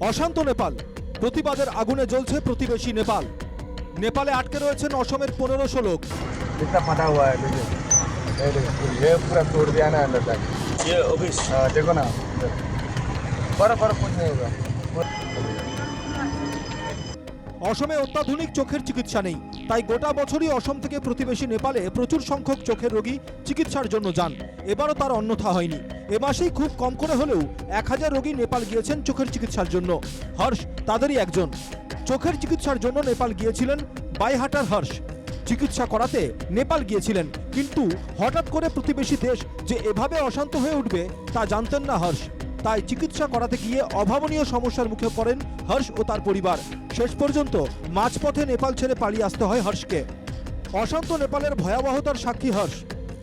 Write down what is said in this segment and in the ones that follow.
অশান্ত নেপাল। প্রতিবাদের আগুনে জ্বলছে প্রতিবেশী নেপাল। নেপালে আটকে রয়েছেন অসমের পনেরোশো লোক। অসমে অত্যাধুনিক চোখের চিকিৎসা নেই। তাই গোটা বছরই অসম থেকে প্রতিবেশী নেপালে প্রচুর সংখ্যক চোখের রোগী চিকিৎসার জন্য যান। এবারও তার অন্যথা হয়নি। এ মাসেই খুব কম করে হলেও এক হাজার রোগী নেপাল গিয়েছেন চোখের চিকিৎসার জন্য। হর্ষ তাদেরই একজন। চোখের চিকিৎসার জন্য নেপাল গিয়েছিলেন বাইহাটার হর্ষ। চিকিৎসা করাতে নেপাল গিয়েছিলেন, কিন্তু হঠাৎ করে প্রতিবেশী দেশ যে এভাবে অশান্ত হয়ে উঠবে তা জানতেন না হর্ষ। তাই চিকিৎসা করাতে গিয়ে অভাবনীয় সমস্যার মুখে পড়েন হর্ষ ও তার পরিবার। শেষ পর্যন্ত মাঝপথে নেপাল ছেড়ে পালিয়ে আসতে হয় হর্ষকে। অশান্ত নেপালের ভয়াবহতার সাক্ষী হর্ষ।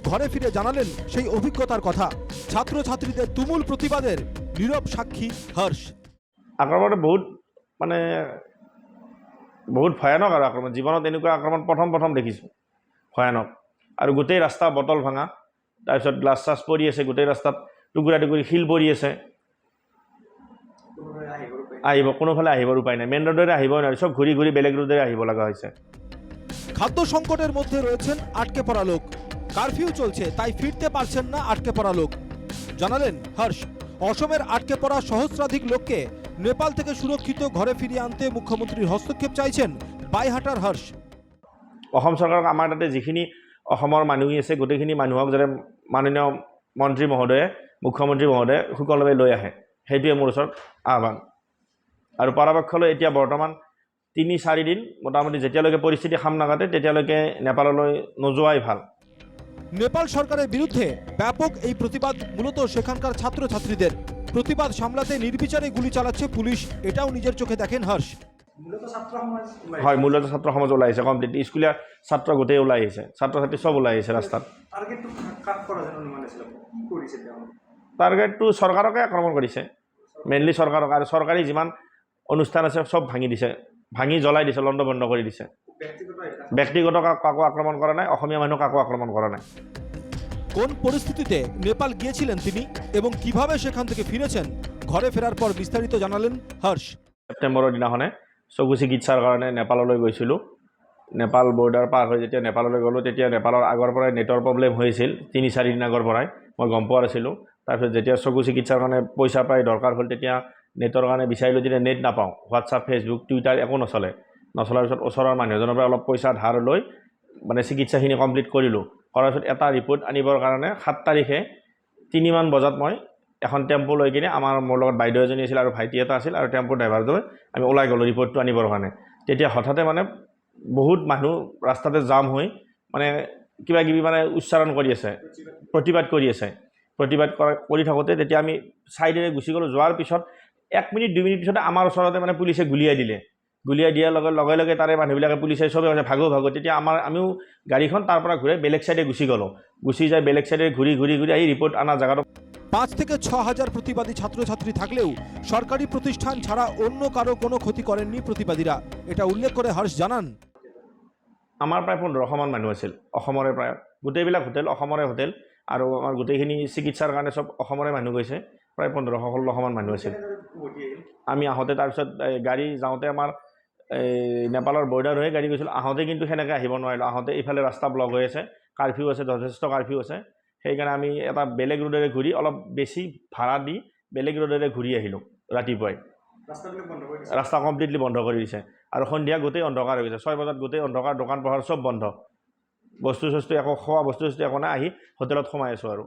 ঘরে ফিরে জানালেন সেই অভিজ্ঞতার কথা। ছাত্রছাত্রীদের তুমুল প্ৰতিবাদের নীরব সাক্ষী হর্ষ। আক্ৰমণটো বহুত মানে বহুত ভয়ানক আৰু আক্ৰমণ জীৱনত এনেকুৱা আক্ৰমণ প্ৰথম প্ৰথম দেখিছোঁ ভয়ানক। আৰু গোটেই ৰাস্তা বটল ভাঙা তাৰপিছত গ্লাছ চাছ পৰি আছে গোটেই ৰাস্তাত টুকুৰা টুকুৰি শিল পৰি আছে। আহিব কোনোফালে আহিবৰ উপায় নাই। মেইন ৰোডেৰে আহিবই নোৱাৰি চব ঘূৰি ঘূৰি বেলেগ ৰোডেৰে আহিব লগা হৈছে। খাদ্য সংকটের মধ্যে রয়েছেন আটকে পড়া লোক। কারফিউ চলছে, তাই ফিরতে পারছেন না আটকে পড়া লোক। জানালেন হর্ষ, অসমের আটকে পড়া সহস্রাধিক লোককে নেপাল থেকে সুরক্ষিত ঘরে ফিরিয়ে আনতে মুখ্যমন্ত্রীর হস্তক্ষেপ চাইছেন বাইহাটার হর্ষ। অসম চৰকাৰক আমাৰ তাতে যিখিনি অসমৰ মানুহ আছে, গোটেইখিনি মানুহক যাতে মাননীয় মন্ত্ৰী মহোদয়ে, মুখ্যমন্ত্ৰী মহোদয়ে সুকলমে লৈ আহে। সেইটোৱে মোৰ ওচৰত আহ্বান। আৰু পৰাপক্ষলৈ এতিয়া বৰ্তমান তিনি চাৰিদিন মোটামুটি যেতিয়ালৈকে পৰিস্থিতি সাম নাকাটে তেতিয়ালৈকে নেপাললৈ নোযোৱাই ভালো। নেপাল সরকারের বিরুদ্ধে ব্যাপক এই প্রতিবাদ মূলত সেখানকার ছাত্রছাত্রীদের। প্রতিবাদ সামলাতে নির্বিচারে গুলি চালাচ্ছে পুলিশ এটাও নিজের চোখে দেখেন হর্ষ। হয় মূলত ছাত্ৰ সমাজ ওলাই আহিছে কমপ্লিট স্কুলীয়া ছাত্ৰ গোটেই ওলাই আহিছে ছাত্ৰ ছাত্ৰী চব ওলাই আহিছে ৰাস্তাত টাৰ্গেটটো চৰকাৰকে আক্ৰমণ কৰিছে। মেইনলি চৰকাৰক আৰু চৰকাৰী যিমান অনুষ্ঠান আছে চব ভাঙি দিছে ভাঙি জ্বলাই দিছে লণ্ড বন্ধ কৰি দিছে। ব্যক্তিগত কাক- কাকো আক্রমণ করা নাই অসমীয়া মানুহ কাকো আক্রমণ করা নাই। কোন পরিস্থিতিতে নেপাল গিয়েছিলেন তিনি এবং কীভাবে সেখান থেকে ফিরেছেন? ঘরে ফেরার পর বিস্তারিত জানালেন হর্ষ। ছেপ্টেম্বৰৰ দিনাখনে চকু চিকিৎসাৰ কাৰণে নেপাললৈ গৈছিলোঁ। নেপাল বৰ্ডাৰ পাৰ হৈ যেতিয়া নেপাললৈ গ'লোঁ তেতিয়া নেপালৰ আগৰ পৰাই নেটৰ প্ৰব্লেম হৈছিল তিনি চাৰিদিন আগৰ পৰাই। মই গম পোৱা নাছিলোঁ। তাৰপিছত যেতিয়া চকু চিকিৎসাৰ কাৰণে পইচা পাই দৰকাৰ হ'ল তেতিয়া নেটৰ কাৰণে বিচাৰিলোঁ যেতিয়া নেট নাপাওঁ। হোৱাটছআপ ফেচবুক টুইটাৰ একো নচলে। নচলাৰ পিছত ওচৰৰ মানুহ এজনৰ পৰা অলপ পইচা ধাৰ লৈ মানে চিকিৎসাখিনি কমপ্লিট কৰিলোঁ। কৰাৰ পিছত এটা ৰিপৰ্ট আনিবৰ কাৰণে সাত তাৰিখে তিনিমান বজাত মই এখন টেম্পু লৈ কিনে আমাৰ মোৰ লগত বাইদেউ এজনী আছিল আৰু ভাইটি এটা আছিল আৰু টেম্পু ড্ৰাইভাৰজনে আমি ওলাই গ'লোঁ ৰিপৰ্টটো আনিবৰ কাৰণে। তেতিয়া হঠাতে মানে বহুত মানুহ ৰাস্তাতে জাম হৈ মানে কিবা কিবি মানে উচ্চাৰণ কৰি আছে, প্ৰতিবাদ কৰি আছে। প্ৰতিবাদ কৰা, কৰি থাকোঁতে তেতিয়া আমি ছাইডেৰে গুচি গ'লোঁ। যোৱাৰ পিছত এক মিনিট, দুই মিনিট পিছতে আমাৰ ওচৰতে মানে পুলিচে গুলিয়াই দিলে। গুলিয়াই দিয়াৰ লগে লগে লগে তাৰে মানুহবিলাকে পুলিচে চবে কৈছে ভাগো ভাগো। তেতিয়া আমাৰ আমিও গাড়ীখন তাৰ পৰা ঘূৰাই বেলেগ চাইডে গুচি গ'লোঁ। গুচি যাই বেলেগ চাইডে ঘূৰি ঘূৰি ঘূৰি আহি ৰিপৰ্ট আনা জেগাটো। পাঁচ থেকে ছ হাজার প্রতিবাদী ছাত্রছাত্রী থাকলেও সরকারি প্রতিষ্ঠান ছাড়া অন্য কারও কোনো ক্ষতি করেননি প্রতিবাদীরা। এটা উল্লেখ করে হর্ষ জানান। আমাৰ প্ৰায় পোন্ধৰশমান মানুহ আছিল। অসমৰে প্ৰায় গোটেইবিলাক হোটেল অসমৰে হোটেল আৰু আমাৰ গোটেইখিনি চিকিৎসাৰ কাৰণে চব অসমৰে মানুহ গৈছে। প্ৰায় পোন্ধৰশ ষোল্লশমান মানুহ আছিল। আমি আহোঁতে তাৰপিছত গাড়ী যাওঁতে আমাৰ এই নেপালৰ বৰ্ডাৰ হৈয়ে গাড়ী গৈছিলোঁ। আহোঁতে কিন্তু সেনেকৈ আহিব নোৱাৰিলোঁ। আহোঁতে ইফালে ৰাস্তা ব্লক হৈ আছে। কাৰফিউ আছে যথেষ্ট কাৰফিউ আছে। সেইকাৰণে আমি এটা বেলেগ ৰোডেৰে ঘূৰি অলপ বেছি ভাড়া দি বেলেগ ৰোডেৰে ঘূৰি আহিলোঁ ৰাতিপুৱাই। ৰাস্তা কমপ্লিটলি বন্ধ কৰি দিছে। আৰু সন্ধিয়া গোটেই অন্ধকাৰ হৈ গৈছে। ছয় বজাত গোটেই অন্ধকাৰ দোকান পোহাৰ চব বন্ধ। বস্তু চস্তু একো খোৱা বস্তু চস্তু একো নাই। আহি হোটেলত সোমাই আছোঁ আৰু।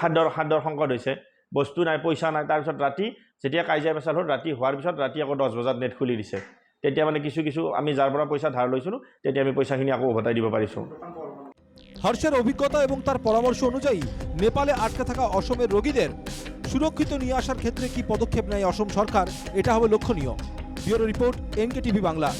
খাদ্যৰ খাদ্যৰ সংকট হৈছে। বস্তু নাই, পইচা নাই তাৰপিছত ৰাতি যেতিয়া কাজিয়া পেচাল হ'ল, ৰাতি হোৱাৰ পিছত ৰাতি আকৌ দহ বজাত নেট খুলি দিছে। তেতিয়া মানে কিছু কিছু আমি যাৰ পৰা পইচা ধাৰ লৈছিলোঁ, তেতিয়া আমি পইচাখিনি আকৌ উভতাই দিব পাৰিছোঁ। হর্ষের অভিজ্ঞতা এবং তার পরামর্শ অনুযায়ী নেপালে আটকে থাকা অসমের রোগীদের সুরক্ষিত নিয়ে আসার ক্ষেত্রে কি পদক্ষেপ নেয় অসম সরকার, এটা হবে লক্ষণীয়। Bureau report N K TV Bangla.